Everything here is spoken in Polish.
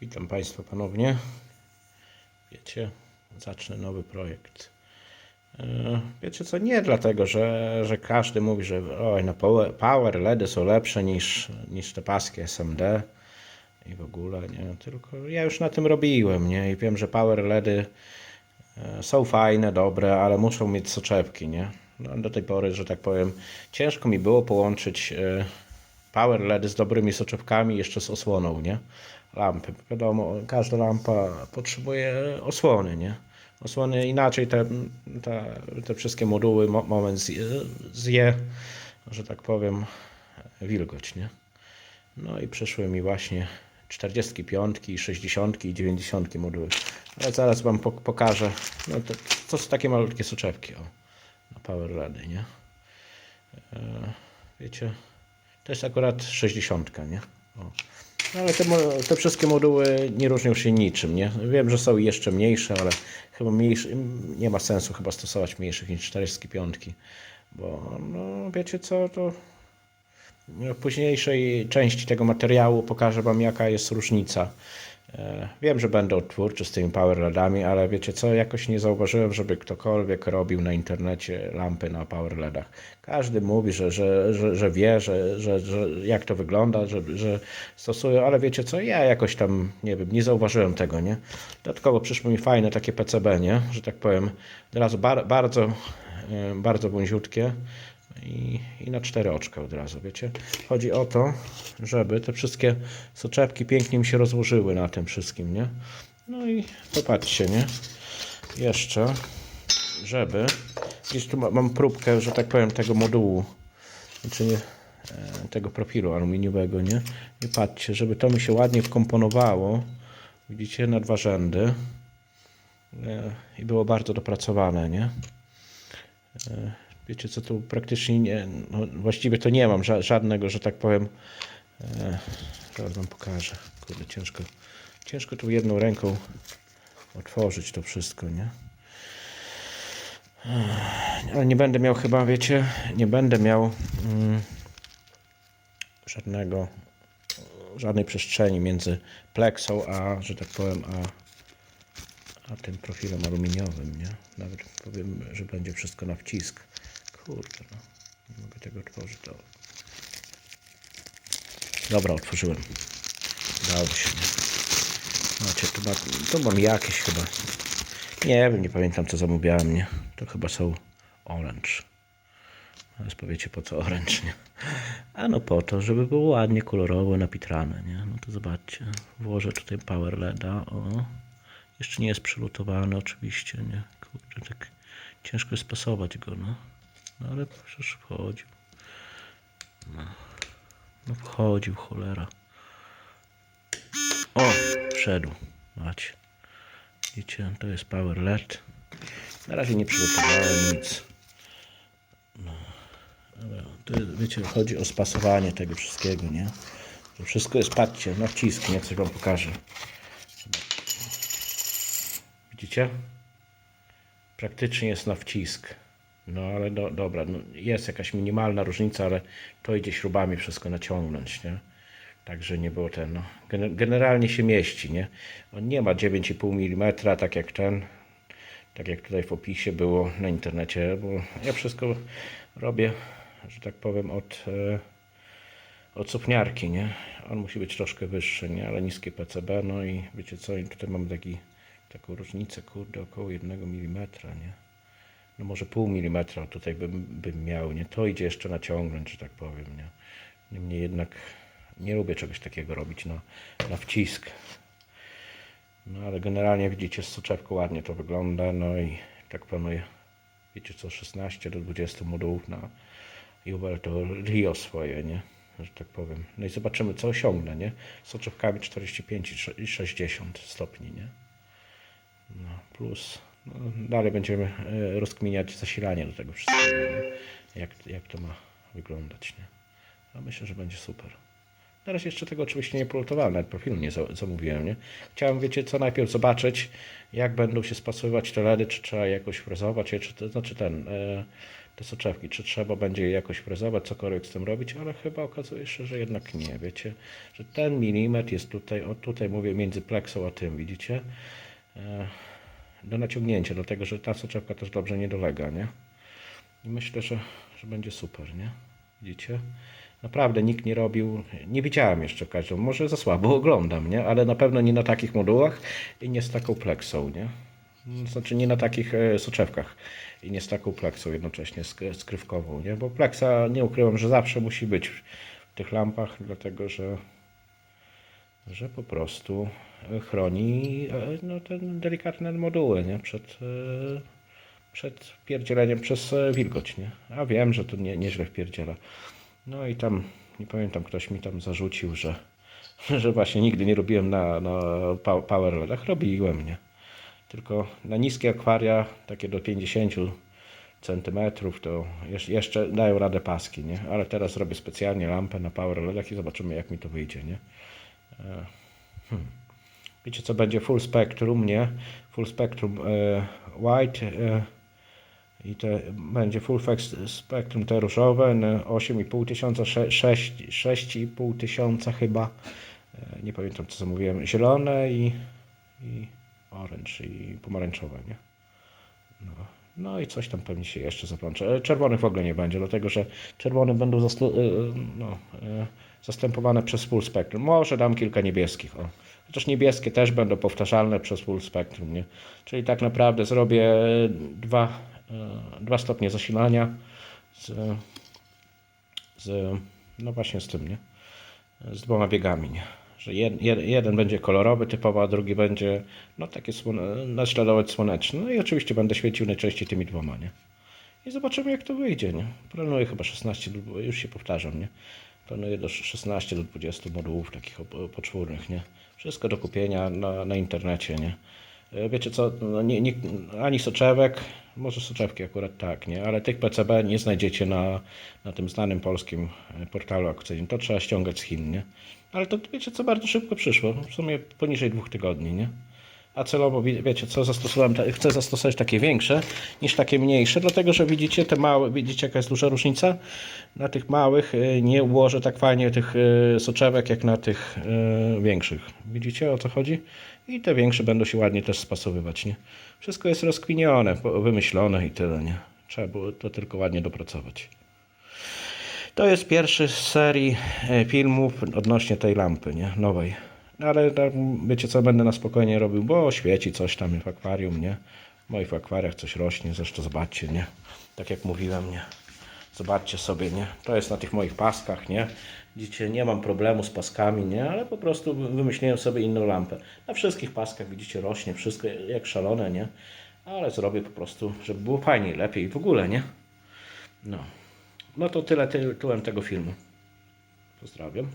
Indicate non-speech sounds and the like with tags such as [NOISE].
Witam Państwa ponownie. Wiecie, zacznę nowy projekt. E, Wiecie co, nie dlatego, że, że każdy mówi, że oj, power, power LEDy są lepsze niż, niż te paski SMD i w ogóle, nie, tylko ja już na tym robiłem, nie, i wiem, że power LEDy e, są fajne, dobre, ale muszą mieć soczewki, nie. No, do tej pory, że tak powiem, ciężko mi było połączyć e, power LEDy z dobrymi soczewkami, jeszcze z osłoną, nie? Lampy. Wiadomo, każda lampa potrzebuje osłony, nie? Osłony inaczej te, te, te wszystkie moduły mo, moment zje, zje, że tak powiem, wilgoć, nie? No i przyszły mi właśnie 45, 60 i 90 moduły. Ale zaraz Wam pok- pokażę. No to, to są takie malutkie soczewki, o, na power LEDy, nie? E, wiecie, to jest akurat 60, nie? O. No ale te, te wszystkie moduły nie różnią się niczym, nie? Wiem, że są jeszcze mniejsze, ale chyba mniejsze, nie ma sensu chyba stosować mniejszych niż 45, bo no wiecie co, to w późniejszej części tego materiału pokażę Wam jaka jest różnica. E, Wiem, że będę odtwórczy z tymi power LEDami, ale wiecie co, jakoś nie zauważyłem, żeby ktokolwiek robił na internecie lampy na power LEDach. Każdy mówi, że, że, że, że wie, że, że, że jak to wygląda, że, że stosują, ale wiecie co, ja jakoś tam, nie wiem, nie zauważyłem tego, nie? Dodatkowo przyszły mi fajne takie PCB, nie? Że tak powiem, od razu bar, bardzo, e, bardzo wąziutkie i, i na cztery oczka od razu, wiecie? Chodzi o to, żeby te wszystkie soczewki pięknie mi się rozłożyły na tym wszystkim, nie? No i popatrzcie, nie? Jeszcze, żeby, gdzieś tu ma- mam próbkę, że tak powiem, tego modułu, znaczy nie, e, tego profilu aluminiowego, nie? I patrzcie, żeby to mi się ładnie wkomponowało, widzicie, na dwa rzędy e, i było bardzo dopracowane, nie? Wiecie co, tu praktycznie nie, no właściwie to nie mam ża- żadnego, że tak powiem, e, zaraz wam pokażę, kurde ciężko, ciężko tu jedną ręką otworzyć to wszystko, nie? Ech, Ale nie będę miał chyba, wiecie, nie będę miał mm, żadnego, żadnej przestrzeni między pleksą, a, że tak powiem, a, a tym profilem aluminiowym, nie? Nawet powiem, że będzie wszystko na wcisk. Kurde, no. Nie mogę tego otworzyć. To... Dobra, otworzyłem. Dało się. Macie, tu, ma, tu mam jakieś chyba. Nie wiem, nie pamiętam co zamówiłem, nie? To chyba są orange. Teraz powiecie po co orange, nie? A no po to, żeby było ładnie kolorowo napitrane, nie? No to zobaczcie. Włożę tutaj power LEDa, o. Jeszcze nie jest przylutowany oczywiście, nie? Kurczę, tak ciężko jest spasować go, no. No ale przecież wchodził. No, no wchodził, cholera. O, wszedł. Macie. Widzicie, to jest power LED. Na razie nie przygotowałem nic. No, ale to jest, wiecie, chodzi o spasowanie tego wszystkiego, nie? To wszystko jest, patrzcie, na wcisk, nie? Coś wam pokażę. Widzicie? Praktycznie jest na wcisk. No ale do, dobra, no, jest jakaś minimalna różnica, ale to idzie śrubami wszystko naciągnąć, nie? Także nie było ten, no. Gen- Generalnie się mieści, nie? On nie ma 9,5 mm, tak jak ten, tak jak tutaj w opisie było na internecie, bo ja wszystko robię, że tak powiem, od, e, od sufniarki, nie? On musi być troszkę wyższy, nie? Ale niskie PCB, no i wiecie co, i tutaj mamy taki, taką różnicę, kurde, około 1 mm, nie? No może pół milimetra tutaj bym, bym miał, nie? To idzie jeszcze naciągnąć, że tak powiem, nie? Niemniej jednak nie lubię czegoś takiego robić na, na wcisk. No ale generalnie widzicie, z soczewką ładnie to wygląda, no i tak planuję, wiecie co, 16 do 20 modułów na Juwel to Rio swoje, nie? Że tak powiem. No i zobaczymy, co osiągnę, nie? Z soczewkami 45 i sze- i 60 stopni, nie? No, plus no, dalej będziemy e, rozkminiać zasilanie do tego wszystkiego? Jak, jak to ma wyglądać, nie? A myślę, że będzie super. Razie jeszcze tego oczywiście nie pilotowałem, nawet profilu nie za- zamówiłem, nie? Chciałem, wiecie co, najpierw zobaczyć, jak będą się spasowywać te LEDy, czy trzeba jakoś frezować, czy to znaczy ten, e, te soczewki, czy trzeba będzie je jakoś frezować, cokolwiek z tym robić, ale chyba okazuje się, że jednak nie, wiecie, że ten milimetr jest tutaj, o tutaj mówię, między pleksą a tym, widzicie? E, do naciągnięcia, dlatego że ta soczewka też dobrze nie dolega, nie? I myślę, że, że będzie super, nie? Widzicie? Naprawdę nikt nie robił, nie widziałem jeszcze każdą, może za słabo oglądam, nie? Ale na pewno nie na takich modułach i nie z taką pleksą, nie? Znaczy nie na takich e, soczewkach i nie z taką pleksą jednocześnie sk- skrywkową, nie? Bo pleksa, nie ukrywam, że zawsze musi być w tych lampach, dlatego że że po prostu e, chroni e, no, te delikatne moduły nie? Przed, e, przed pierdzieleniem przez wilgoć. Nie? A wiem, że to nie, nieźle wpierdziela. No i tam, nie pamiętam, ktoś mi tam zarzucił, że, [LAUGHS] że właśnie nigdy nie robiłem na, na pa- power LEDach. Robiłem, nie? Tylko na niskie akwaria, takie do 50 centymetrów, to jeszcze dają radę paski, nie? Ale teraz robię specjalnie lampę na power LEDach i zobaczymy, jak mi to wyjdzie, nie? Wiecie co będzie full spectrum, nie? Full spectrum e, white e, i te będzie full spectrum te różowe na 8,5 tysiąca, 6, 6,5 tysiąca chyba. E, nie pamiętam co zamówiłem. Zielone i, i orange i pomarańczowe, nie? No. no i coś tam pewnie się jeszcze zaplącze. E, Czerwonych w ogóle nie będzie, dlatego że czerwone będą e, no, e, zastępowane przez full spectrum. Może dam kilka niebieskich. O. Chociaż niebieskie też będą powtarzalne przez full spectrum. Nie? Czyli tak naprawdę zrobię dwa, e, dwa stopnie zasilania z, z, no właśnie z tym, nie? z dwoma biegami. Nie? Że jed, jed, jeden będzie kolorowy typowo, a drugi będzie no, taki słone, naśladować słoneczny. No i oczywiście będę świecił najczęściej tymi dwoma. Nie? I zobaczymy jak to wyjdzie. Nie? Planuję chyba 16, lub- już się powtarzam. Nie? Planuję do 16 do 20 modułów takich poczwórnych. Nie? Wszystko do kupienia na, na internecie. Nie? E, Wiecie co, no nie, nie, ani soczewek, może soczewki akurat tak, nie? ale tych PCB nie znajdziecie na, na tym znanym polskim e, portalu aukcyjnym. To trzeba ściągać z Chin, nie? Ale to wiecie co, bardzo szybko przyszło, w sumie poniżej dwóch tygodni, nie? A celowo, wie- wiecie co, zastosowałem, chcę zastosować takie większe niż takie mniejsze, dlatego że widzicie te małe, widzicie jaka jest duża różnica? Na tych małych e, nie ułożę tak fajnie tych e, soczewek jak na tych e, większych. Widzicie o co chodzi? I te większe będą się ładnie też spasowywać, nie? Wszystko jest rozkwinione, wymyślone i tyle, nie? Trzeba było to tylko ładnie dopracować. To jest pierwszy z serii filmów odnośnie tej lampy, nie? Nowej. Ale tak, wiecie co, będę na spokojnie robił, bo świeci coś tam w akwarium, nie? W moich akwariach coś rośnie, zresztą zobaczcie, nie? Tak jak mówiłem, nie? Zobaczcie sobie, nie? To jest na tych moich paskach, nie? Widzicie, nie mam problemu z paskami, nie? Ale po prostu wymyśliłem sobie inną lampę. Na wszystkich paskach, widzicie, rośnie wszystko jak szalone, nie? Ale zrobię po prostu, żeby było fajniej, lepiej w ogóle, nie? No. No to tyle tytułem tego filmu. Pozdrawiam.